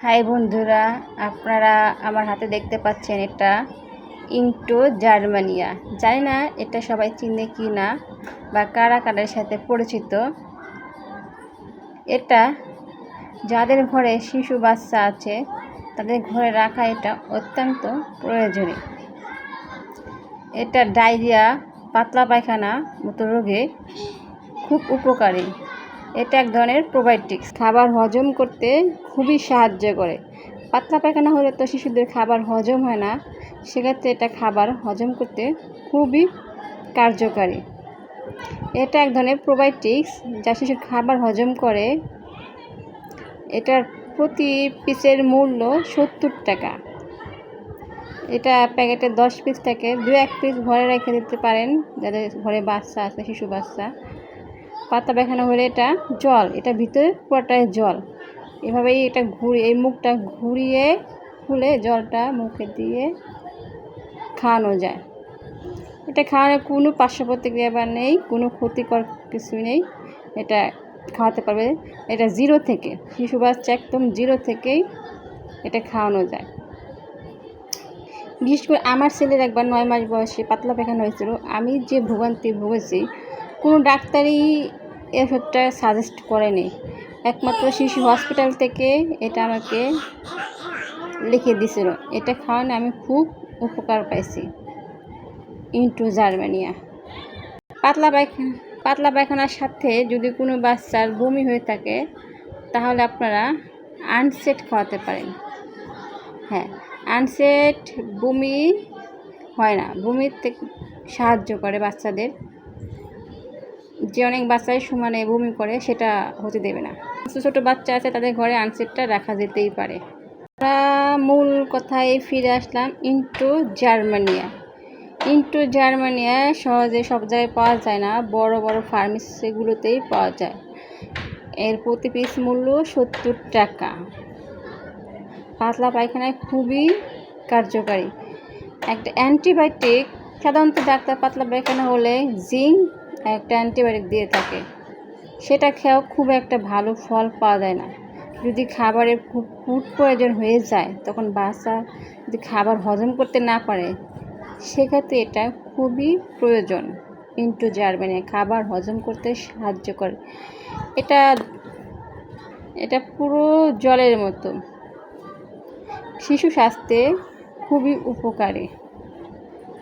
High বন্ধুরা, আপনারা আমার হাতে দেখতে পাচ্ছেন এটা ইন্টো জার্মানিয়া। জানি না এটা সবাই চিনে কি না বা কারা কারার সাথে পরিচিত। এটা যাদের ঘরে শিশু বাচ্চা আছে, তাদের ঘরে রাখা এটা অত্যন্ত প্রয়োজনীয়। এটা ডায়রিয়া, পাতলা পায়খানা মতো রোগে খুব উপকারী। এটা এক ধরনের প্রোবায়োটিক্স খাবার হজম করতে খুবই সাহায্য করে। পাতলা পায়খানা হলে তো শিশুদের খাবার হজম হয় না। সেক্ষেত্রে এটা খাবার হজম করতে খুবই কার্যকারী। এটা এক ধরনের প্রোবায়োটিক্স যা শিশুর খাবার হজম করে। এটার প্রতি পিসের মূল্য সত্তর টাকা। এটা প্যাকেটে দশ পিস থাকে দু এক পিস ঘরে রেখে দিতে পারেন। যাদের ঘরে বাচ্চা আছে, শিশু বাচ্চা। পাতা পায়খানা হলে এটা জল, এটা ভিতরে পুরোটাই জল। এভাবেই এটা ঘুরিয়ে, এই মুখটা ঘুরিয়ে, খুলে জলটা মুখে দিয়ে খাওয়ানো যায়। এটা খাওয়ানোর কোনো পার্শ্ব প্রতিক্রিয়া বা নেই, কোনো ক্ষতিকর কিছু নেই। এটা খাওয়াতে পারবে, এটা জিরো থেকে, শিশু বাচ্চা একদম জিরো থেকেই এটা খাওয়ানো যায়। বিশেষ করে আমার ছেলের একবার নয় মাস বয়সে পাতলা পায়খানা হয়েছিল। আমি যে ভোগান্তি ভুগেছি কোনো ডাক্তারই এফেক্টটা সাজেস্ট করেনি। একমাত্র শিশু হসপিটাল থেকে এটা আমাকে লিখে দিছিল এটা খাওয়ানো আমি খুব উপকার পাইছি। ইন্টু জার্মানিয়া পাতলা পায়খানা পাতলা পায়খানার সাথে যদি কোনো বাচ্চার বমি হয়ে থাকে, তাহলে আপনারা আনসেট খাওয়াতে পারেন। হ্যাঁ আনসেট বমি হয় না। বমির থেকে সাহায্য করে বাচ্চাদের। যে অনেক বাচ্চাই সমানে বমি করে, সেটা হতে দেবে না। ছোটো ছোটো বাচ্চা আছে, তাদের ঘরে আনসেটটা রাখা যেতেই পারে। আমরা মূল কথায় ফিরে আসলাম ইন্টু জার্মানিয়া। ইন্টু জার্মানিয়া সহজে সব জায়গায় পাওয়া যায় না, বড় বড় ফার্মেসিগুলোতেই পাওয়া যায়। এর প্রতি পিস মূল্য সত্তর টাকা। পাতলা পায়খানায় খুবই কার্যকারী। একটা অ্যান্টিবায়োটিক, সাধারণত ডাক্তার পাতলা পায়খানা হলে জিঙ্ক একটা অ্যান্টিবায়োটিক দিয়ে থাকে। সেটা খেয়েও খুব একটা ভালো ফল পাওয়া যায় না। যদি খাবারের খুব ফুড প্রয়োজন হয়ে যায়, তখন বাচ্চা যদি খাবার হজম করতে না পারে, সেক্ষেত্রে এটা খুবই প্রয়োজন। ইন্টু জার্মানি খাবার হজম করতে সাহায্য করে। এটা এটা পুরো জলের মতো। শিশু স্বাস্থ্যে খুবই উপকারী।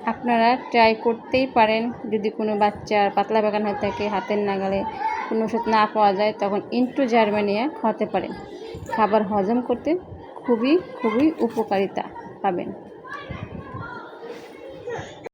আপনারা ট্রাই করতেই পারেন। যদি কোনো বাচ্চার পাতলা বাগান হয়ে থাকে, হাতের নাগালে কোনো ওষুধ না পাওয়া যায়, তখন ইন্টু জার্মানিয়া খাওয়াতে পারেন। খাবার হজম করতে খুবই খুবই উপকারিতা পাবেন।